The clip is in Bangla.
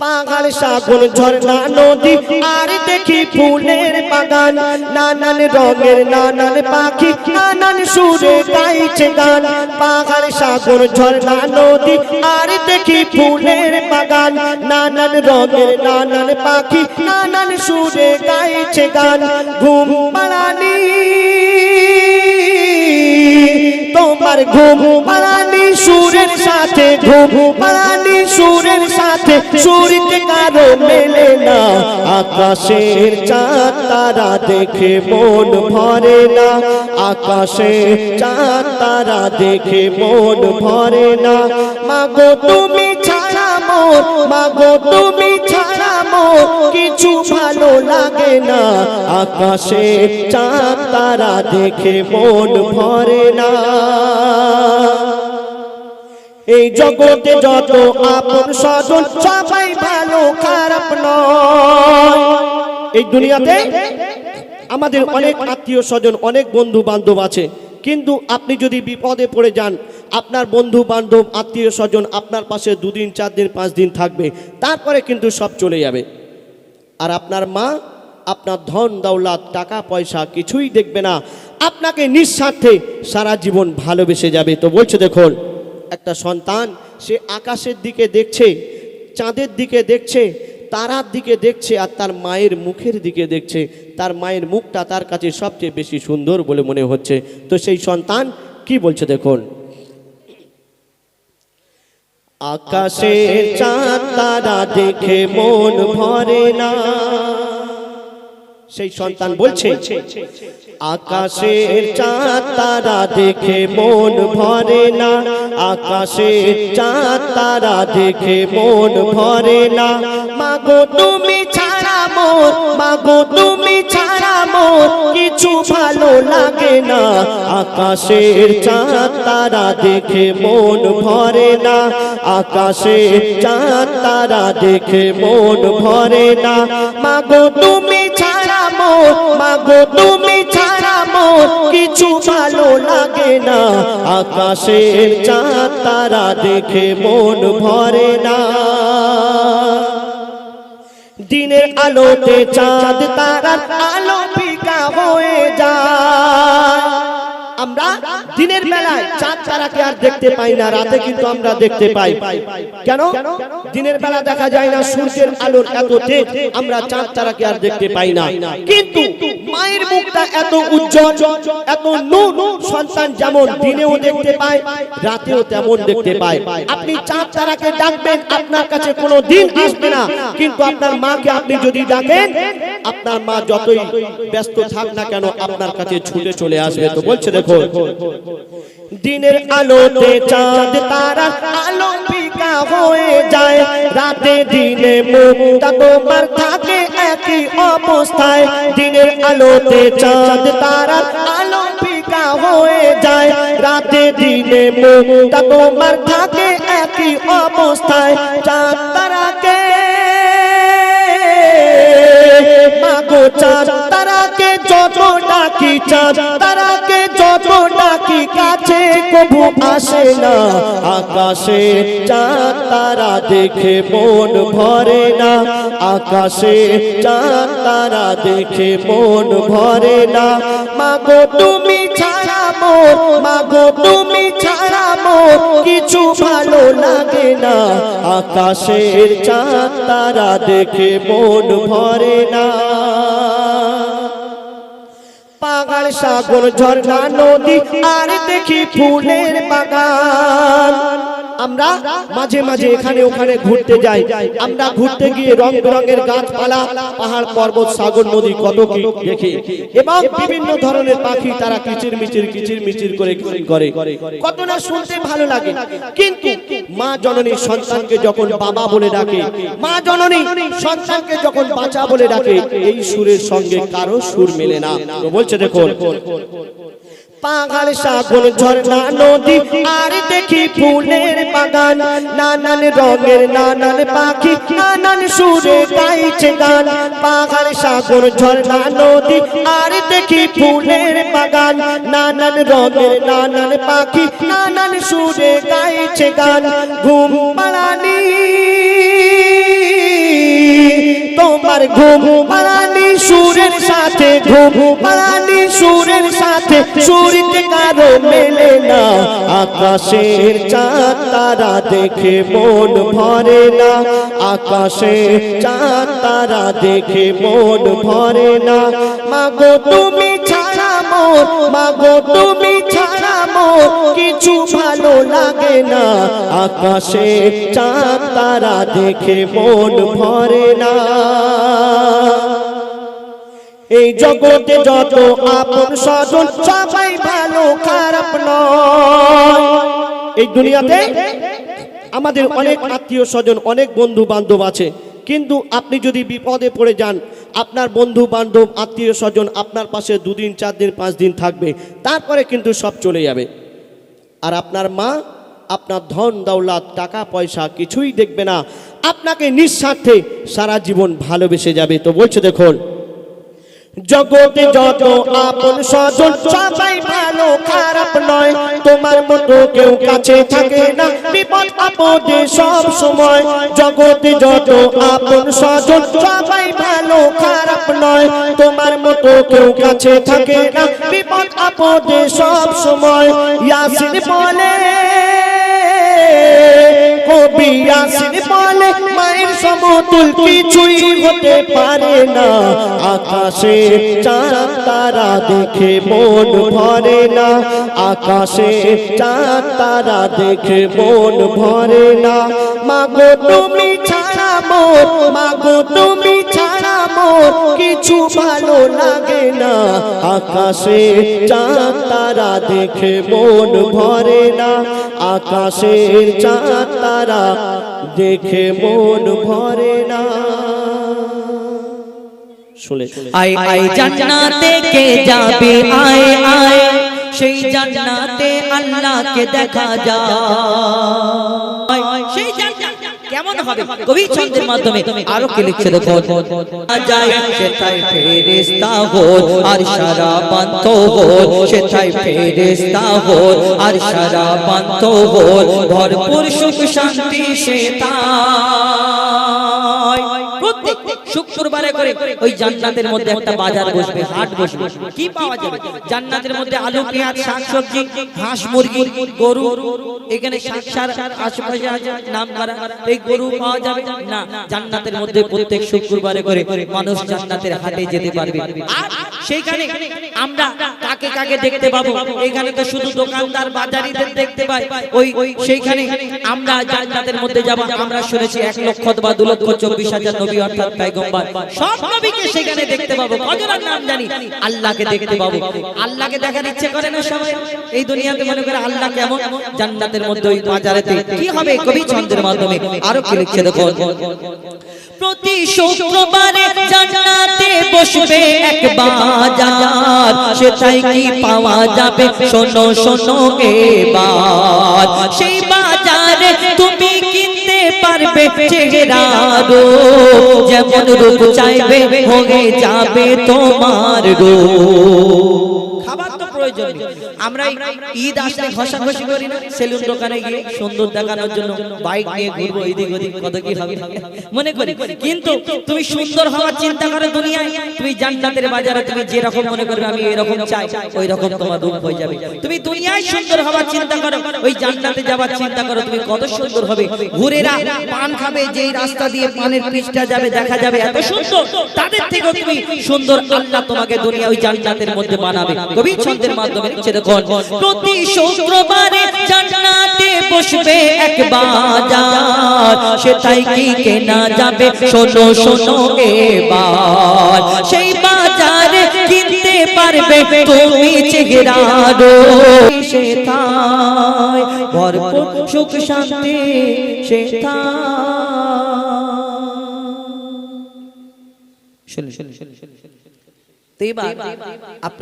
পাহাড় সাগর ঝর্ণা নদী, আর দেখি ফুলের বাগান। নানান রঙের নানান পাখি, নানান সুরে গাইছে গান। পাহাড় সাগর ঝর্ণা নদী, আর দেখি ফুলের বাগান। নানান রঙের নানান পাখি, নানান সুরে গাইছে গান। ঘুম পাড়ানি, তোমার ঘুম পাড়ানি, সুরের সাথে ঘুম পাড়ানি সুরের সাথে সুরিতে কারও মেলে না। আকাশের চাঁদ তারা দেখে মন ভরে না। আকাশের চাঁদ তারা দেখে মন ভরে না। মাগো, তুমি ছাড়া মোর মাগো, তুমি ছাড়া মোর কিছু ভালো লাগে না। আকাশে চাঁদ তারা দেখে মন ভরে না। এই জগতে যত আপন স্বজন, সবাই ভালো, খারাপ নয়। এই দুনিয়াতে আমাদের অনেক আত্মীয় স্বজন, অনেক বন্ধু বান্ধব আছে। কিন্তু আপনি যদি বিপদে পড়ে যান, আপনার বন্ধু বান্ধব আত্মীয় স্বজন আপনার পাশে দুদিন, চার দিন, পাঁচ দিন থাকবে। তারপরে কিন্তু সব চলে যাবে। আর আপনার মা, আপনার ধন, দৌলত, টাকা, পয়সা কিছুই দেখবে না। আপনাকে নিঃস্বার্থে সারা জীবন ভালোবেসে যাবে। তো বলছে দেখুন একটা সন্তান, সে আকাশের দিকে দেখছে, চাঁদের দিকে দেখছে, তারার দিকে দেখছে আর তার মায়ের মুখের দিকে দেখছে। তার মায়ের মুখটা তার কাছে সবচেয়ে বেশি সুন্দর বলে মনে হচ্ছে। তো সেই সন্তান কি বলছে দেখুন? আকাশে চাঁদ, তারা দেখে মন ভরে না। সেই সন্তান বলছে আকাশের চাঁদ তারা দেখে মন ভরে না। আকাশের চাঁদ তারা দেখে মন ভরে না। মাগো তুমি ছাড়া মোর মাগো তুমি ছাড়া মোর কিছু ভালো লাগে না। আকাশের চাঁদ তারা দেখে মন ভরে না। আকাশের চাঁদ তারা দেখে মন ভরে না। মাগো তুমি ছাড়া মাগো, তুমি ছাড়া মোর কিছু ভালো লাগে না। আকাশের চাঁদ, তারা দেখে মন ভরে না। দিনের আলোতে চাঁদ, তারার আলো আমরা দিনের বেলায় চাঁদ তারাকে আর দেখতে পাই না, রাতে কিন্তু আমরা দেখতে পাই। কেন? দিনের বেলা দেখা যায় না, সূর্যের আলোর এত তেজ, আমরা চাঁদ তারাকে আর দেখতে পাই না। কিন্তু মায়ের মুখটা এত উজ্জ্বল, এত নূর সন্তান যেমন দিনেও দেখতে পায়, রাতেও তেমন দেখতে পায়। আপনি চাঁদ তারাকে ডাকবেন, আপনার কাছে কোনো দিন আসবে না। কিন্তু আপনার মাকে আপনি যদি ডাকেন, আপনার মা যতই ব্যস্ত থাক না কেন আপনার কাছে ছুটে চলে আসবে। তো বলছে, দেখো, দিনের আলোতে চাঁদ, তারা আলো ফিকা হয়ে যায়। রাতে দিনে মুখটা তোমার থাকে একই অবস্থায়। দিনের আলোতে চাঁদ, তারা আলো ফিকা হয়ে যায়। রাতে দিনে মুখটা তোমার থাকে একই অবস্থায়। চাঁদ, তারাকে মাগো চাঁদ তারাকে যত ডাকি চাঁদ তারাকে যত ডাকি কাছে, কবু আসে না আকাশে চাঁদ, তারা দেখে মন ভরে না আকাশে চাঁদ, তারা দেখে মন ভরে না। মাগো তুমি ছাড়া মোর, মাগো তুমি কিছু ভালো লাগে না। আকাশের চাঁদ, তারা দেখে মন ভরে না। পাগাল, সাগর, ঝর্ণা, নদী, আর দেখি ফুলের বাগান। আমরা মাঝে মাঝে এখানে ওখানে ঘুরতে যাই। আমরা ঘুরতে গিয়ে রং বেরঙের গাছপালা পাহাড় পর্বত সাগর নদী কত কি দেখি। এবং বিভিন্ন ধরনের পাখি তারা কিচির মিচির কিচির মিচির করে করে। কত না শুনতে ভালো লাগে। কিন্তু মা জননী সন্তানকে যখন বাবা বলে ডাকে মা জননী সন্তানকে যখন বাঁচা বলে ডাকে এই সুরের সঙ্গে কারও সুর মেলে না। তো বলছে দেখুন পাহাড় সাগর ঝর্ণা নদী আর দেখি ফুলের বাগান। নানান রঙের নানান পাখি নানান সুরে গাইছে গান। পাহাড় সাগর ঝর্ণা নদী আর দেখি ফুলের বাগান। নানান রঙের নানান পাখি নানান সুরে গাইছে গান। ঘুম পাড়ানি তোমার ঘুম পারানি সুরের সাথে ঘুম পারানি সুরের সাথে সুরিতে কারও মেলে না। আকাশের চাঁদ তারা দেখে মন ভরে না। আকাশের চাঁদ তারা দেখে মন ভরে না। মাগো, তুমি ছাড়া মোর, মাগো, তুমি ছাড়া মোর কিছু ভালো লাগে না। আকাশে চাঁদ তারা দেখে মন ভরে না। এই জগতে যত আপন স্বজন, সবাই ভালো, খারাপ এই দুনিয়াতে আমাদের অনেক আত্মীয় স্বজন, অনেক বন্ধু বান্ধব আছে। কিন্তু আপনি যদি বিপদে পড়ে যান, আপনার বন্ধু বান্ধব আত্মীয় স্বজন আপনার পাশে দুদিন চার দিন পাঁচ দিন থাকবে। তারপরে কিন্তু সব চলে যাবে। আর আপনার মা, আপনার ধন, দৌলত, টাকা, পয়সা কিছুই দেখবে না। আপনাকে নিঃস্বার্থে সারা জীবন ভালোবেসে যাবে। তো বলছে দেখুন জগতে যত আপন স্বজন সবাই ভালো, খারাপ নয়। তোমার মতো কেউ কাছে থাকে না। বিপদ, আপদে সব সময়। জগতে যত আপন স্বজন সবাই ভালো, খারাপ নয়। তোমার মতো কেউ কাছে থাকে না। বিপদ, আপদে সব সময়। ইয়াসিন বলে কবি ইয়াসিন বলে, মায়ের সমতুল কিছুই হতে পারে না। আকাশে চাঁদ, তারা দেখে মন ভরে না। আকাশে চাঁদ, তারা দেখে মন ভরে না। মাগো তুমি ছাড়া মাগো তুমি কিছু ভালো লাগে না। আকাশে চাঁদ তারা দেখে মন ভরে না। আকাশের চাঁদ তারা দেখে মন ভরে না। শুনে। আয় আয় জান্নাতে কে যাবে? আয় আয়। সেই জান্নাতে আল্লাহকে দেখা যায়। কেমন হবে। কবি ছন্দের মাধ্যমে আরও কে লিখছে দেখো যায় সেটাই ফেরেশতা হো আর সারা পান্ত হো সেটাই ফেরেশতা হো আর সারা পান্ত হো ভরপুর সুখ শান্তি সে তাই প্রত্যেক শুক্রবারে করে ওই জান্নাতের মধ্যে একটা বাজার বসবে, হাট বসবে। কি পাওয়া যাবে? জান্নাতের মধ্যে আলু, পেঁয়াজ, শাকসবজি, হাঁস, মুরগি, গরু, এখানে সার আশেপাশে আছে নাম করা এই গরু পাওয়া যাবে? না, জান্নাতের মধ্যে প্রত্যেক শুক্রবারে করে মানুষ জান্নাতের হাটে যেতে পারবে। আর সেইখানে আমরা কাকে কাকে দেখতে পাবো? এখানে তো শুধু দোকানদার, বাজারিদের দেখতে পাই। ওই সেইখানে আমরা জান্নাতের মধ্যে যাব। আমরা শুনেছি এক লক্ষ বা দু লক্ষ চব্বিশ হাজার নবী, অর্থাৎ পাইগম্বর সব নবীকে সেখানে দেখতে পাবো। কজনের নাম জানি? আল্লাহকে দেখতে পাবো। আল্লাহকে দেখার ইচ্ছে করে না সবাই? এই দুনিয়াতে মনে করে আল্লাহ কেমন? জান্নাতের মধ্যে ওই বাজারেতে। কি হবে? কবি ছন্দের মাধ্যমে। আরও কি লিখছে দেখো প্রতি শুক্রবারে জান্নাতে বসবে এক বাজার। সেটাই কি পাওয়া যাবে? শোনো শোনো, এবার। সেই তুমি কিনতে পারবে চেহারারো যেমন রূপ চাইবে হয়ে যাবে তোমার তো প্রয়োজন আমরা ঈদ আসলে ঘষাঘষি করি না, সেলুন দোকানে গিয়ে সুন্দর দেখানোর জন্য বাইক নিয়ে ঘুরবো, এদিক ওদিক, কত কি হবে। মনে করি, কিন্তু তুমি সুন্দর হওয়ার চিন্তা করো দুনিয়ায়, তুমি জান্নাতের বাজারে তুমি যে রকম মনে করবে আমি এরকম চাই ওই রকম তোমার রূপ হয়ে যাবে। তুমি দুনিয়ায় সুন্দর হওয়ার চিন্তা করো, ওই জান্নাতে যাওয়ার চিন্তা করো, তুমি কত সুন্দর হবে। ঘুরেরা পান খাবে, যেই রাস্তা দিয়ে পানের পিচটা যাবে, দেখা যাবে এত সুন্দর, তাদের থেকেও তুমি সুন্দর আল্লাহ তোমাকে দুনিয়া ওই জান্নাতের মধ্যে বানাবে। কবি ছন্দের মাধ্যমে লিখছে দেখুন প্রতি শুক্রবারে জান্নাতে বসবে এক বাজার। সেটাই কি কেনা যাবে? শোনো শোনো এবার। সেই বাজারে কিনতে পারবে তুমি চেহারারো সে থাই ভরপুর সুখ শান্তি সে থাই শুনুন শুনুন শুনুন তো এবার আপনার